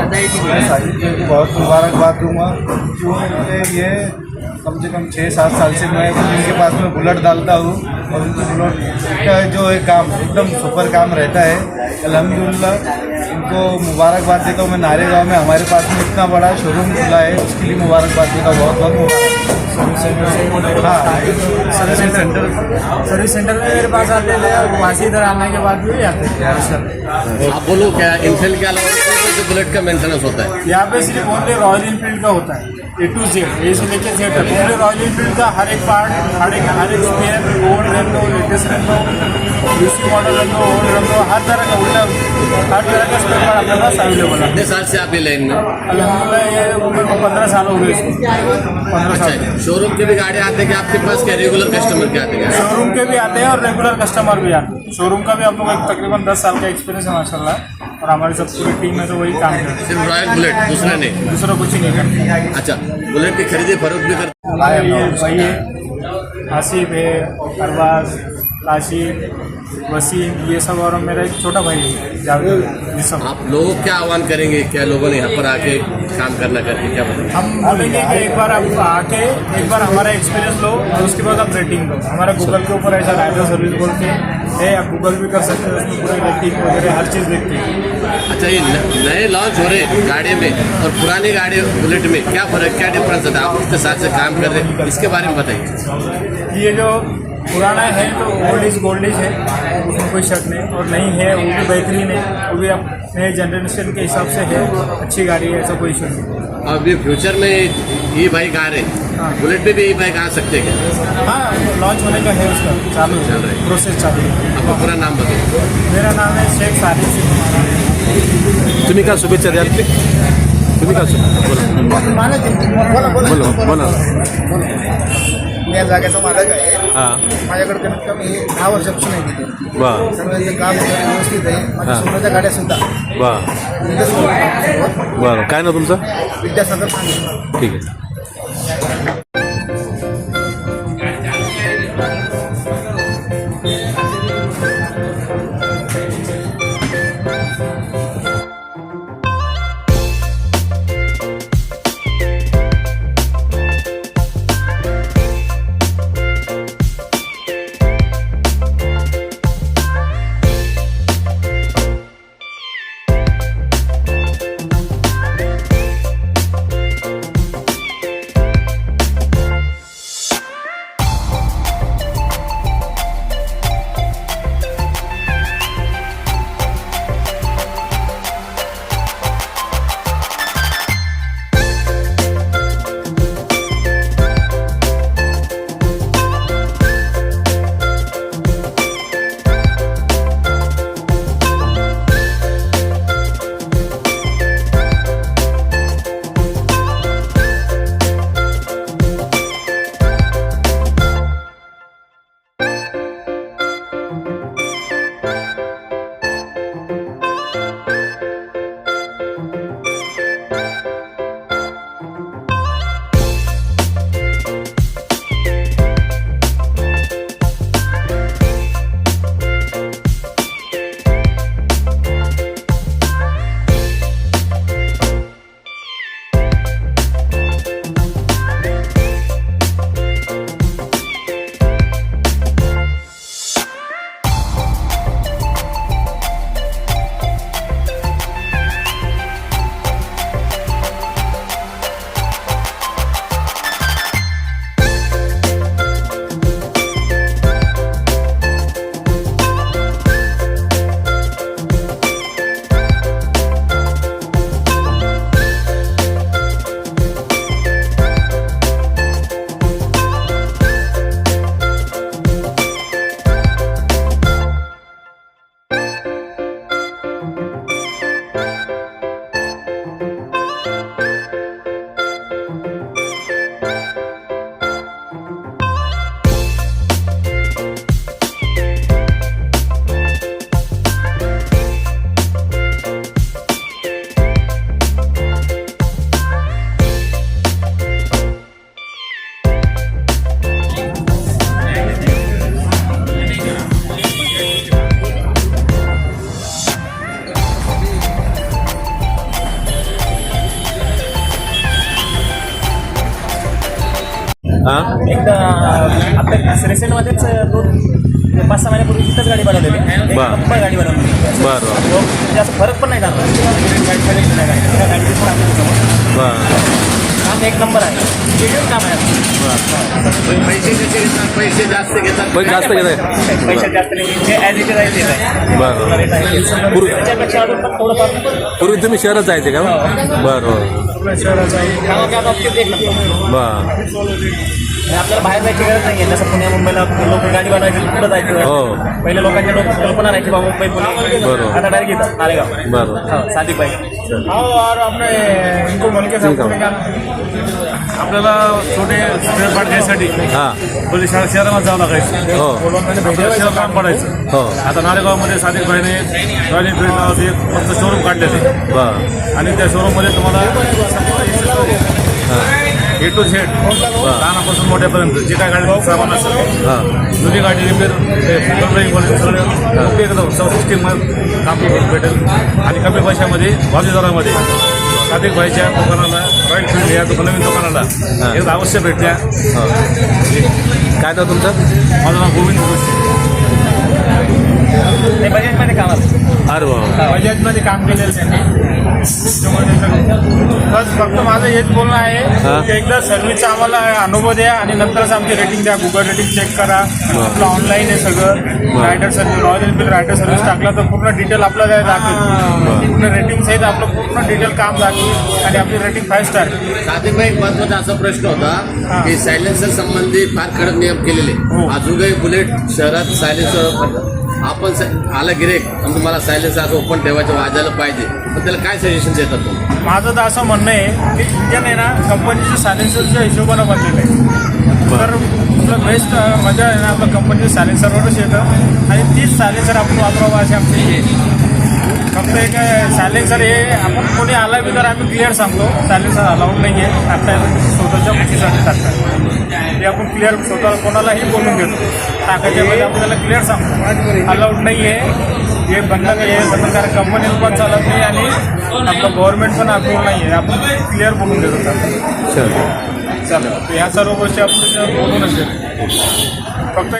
मैं साजिद भाई बहुत मुबारकबाद दूंगा। क्योंकि ये कम से कम छः सात साल से मैं उनके पास में बुलेट डालता हूँ और उनकी बुलेट का जो है काम एकदम सुपर काम रहता है अल्हम्दुलिल्लाह। इनको मुबारकबाद देता हूँ। मैं नारे गाँव में हमारे पास में इतना बड़ा शोरूम खुला है उसके लिए मुबारकबाद देता हूँ। बहुत बहुत मुबारक हाँ सर्विस सेंटर सर्विस सेंटर में मेरे पास आते हैं और वहाँ से इधर आने के बाद भी आते। हैं आप बोलो क्या इनफील्ड के अलावा बुलेट का मेंटेनेंस होता है? यहाँ पे सिर्फ़ ओनली रॉयल इनफील्ड का होता है ए टू जेड ए से लेके जेड तक। ओनली रॉयल इनफील्ड का हर एक पार्ट हर एक हर एक स्पेयर ओल्ड रन लो लेटेस्ट रन लो यूसी मॉडल रन लो ओल्ड रन लो हर तरह का उल्टा हर तरह का स्पेयर पार्ट अपने पास अवेलेबल है कितने साल से आप ये लाइन में अल्हम्दुलिल्लाह ये उम्र को पंद्रह साल हो गए इसको पंद्रह अच्छा साल शोरूम के भी गाड़ी आते हैं कि आपके पास क्या रेगुलर कस्टमर के आते हैं शोरूम के भी आते हैं और रेगुलर कस्टमर भी आते हैं। शोरूम का भी हम लोग तकरीबन दस साल का एक्सपीरियंस है माशाल्लाह। और हमारी सब पूरी टीम में तो वही काम करते हैं। सिर्फ़ रॉयल बुलेट दूसरा नहीं। दूसरा कुछ ही नहीं करते अच्छा बुलेट की खरीदी फरोख्त भी करते हमारे ये भाई है। आसिफ है अरबाज काशिफ वसीम ये सब और मेरा एक छोटा भाई है जावेद सब। आप लोगों क्या आह्वान करेंगे? क्या लोगों ने यहाँ पर आके काम करना करके क्या बताएँ हम बोलेंगे कि एक बार आप आके एक बार हमारा एक्सपीरियंस लो और उसके बाद आप रेटिंग लो। हमारा गूगल के ऊपर ऐसा राइडर सर्विस बोल के है आप गूगल भी कर सकते हैं उसमें पूरी रेटिंग वगैरह हर चीज़ देखते हैं। ये न- नए लॉन्च हो रहे गाड़ी में और पुरानी गाड़ी बुलेट में क्या फ़र्क क्या डिफरेंस है? आप उसके साथ से काम कर रहे हैं इसके बारे में बताइए। ये जो पुराना है तो ओल्ड इज़ गोल्ड इज़ है उसमें कोई शक नहीं और नहीं है वो भी बेहतरीन है वो भी अब नए जनरेशन के हिसाब से है अच्छी गाड़ी है ऐसा कोई इशू नहीं। और अभी फ्यूचर में ई बाइक आ रहे हैं बुलेट पे भी ई बाइक आ सकते हैं हाँ लॉन्च होने का है उसका चालू चल रहा है। प्रोसेस चालू है। आपका पूरा नाम बताइए। मेरा नाम है शेख सारिफ सिंह तुम्ही का शुभेच्छा द्याल? तुम्ही का शु- बोला. बोला बोला. या जागेचा मालक आहे. हां. माझ्याकडे कमीत कमी दहा वर्षापासून आहे तिथे वा. सर्व काम व्यवस्थित आहे. माझ्या हा. गाड्या सुद्धा. वा. विद्यासागर बरं काय ना तुमचं? विद्यासागर सांगितलं ठीक आहे. रिसेंटमध्येच दोन पाच सहा महिन्यापूर्वी इथंच गाडी बनवलेली. नंबर गाडी बनवली बरं म्हणजे असं फरक पण नाही जाणार गाडी काम एक नंबर आहे जेन्युइन काम आहे पैसे कसे घेतात? पैसे जास्त घेतात. पण जास्त घेत आहे पैसे जास्त. पूर्वी त्याच्यापेक्षा अजून पण थोडंफार पूर्वी तुम्ही शहरात जायचे का? बरं. बाबतीत एक आणि आपल्याला बाहेर जायची गरज नाही आहे जसं पुण्या मुंबईला लोक गाडी बनवायची जायचं. हो. पहिले लोकांच्या डोक्यात कल्पना राहायची बाबा मुंबई पुणे. बरोबर. आता डायरेक्ट येतात नालेगाव बरं हो, साधी पाहिजे आपल्याला छोटे स्पेअर पार्ट घ्यायसाठी हां. पहिले शहर शहरामध्ये जावं लागायचं. हो. आपल्याला शहरात काम पडायचं. हो. आता नारेगावमध्ये सादिक भाईने रॉयल एनफिल्ड नावाचे एक फक्त शोरूम काढलेले बरं आणि त्या शोरूममध्ये तुम्हाला ए टू झेड लहानापासून मोठ्यापर्यंत जे काय गाडी सामान असेल हां. जुनी गाडी रिपेअर एकदम सिस्टीममध्ये काम भेटेल. आणि कमी पैशामध्ये वाजवी दरामध्ये सादिक भाईच्या दुकानाला रॉयल फील्ड या दुकान नवीन दुकानाला. एकदा अवश्य भेटल्या हो. काय नाव तुमचं? माझं नाव गोविंद जोशी. ते बजेटमध्ये काम असतं. अरे वा बजाजमध्ये काम केलेलं त्यांनी. बस फक्त माझं हेच बोलणं हा. आहे की एकदा सर्व्हिसचा आम्हाला अनुभव द्या आणि नंतरच आमची रेटिंग द्या. गुगल रेटिंग चेक करा. आपलं ऑनलाईन आहे सगळं. Rider service Royal Enfield rider service टाकला तर पूर्ण डिटेल आपल्याला दाखवेल. पूर्ण रेटिंग सहित आपलं पूर्ण डिटेल काम दाखवेल आणि आपली रेटिंग फाईव्ह स्टार साधिक भाई एक महत्त्वाचा असा प्रश्न होता की सायलेन्सर संबंधी फार कडक नियम केलेले. हो. अजूनही बुलेट शहरात सायलेन्सर आपण स- आला गिरेक आणि तुम्हाला सायलेन्सर असं ओपन ठेवायचं वाजायला पाहिजे. पण त्याला काय सजेशन देतात तुम्ही? माझं तर असं म्हणणं आहे की इंजन आहे ना कंपनीच्या सायलेन्सरच्या हिशोबानं बनलेलं आहे. तर आपलं बेस्ट मजा आहे ना आपलं कंपनीचं सायलेन्सरवरच येतं. आणि तीच सायलेन्सर आपण वापरावं अशी आमची हे. फक्त एक सायलेन्सर हे आपण कोणी आला बी तर आम्ही क्लिअर सांगतो. सायलेन्सर अलाउड नाही आहे आता स्वतःच्या खुशीसाठी टाकतात. ते आपण क्लिअर स्वतः कोणालाही बोलून देतो टाकायच्या वेळी आपण त्याला क्लिअर सांगतो. अलाउड नाही आहे हे बंद हे बंधनकारक कंपनी पण चालत नाही आणि आपलं गव्हर्नमेंट पण अप्रूव्ह नाही आहे आपण क्लिअर बोलून देतो चालेल तर ह्या सर्व गोष्टी आपण बोलूनच देतो फक्त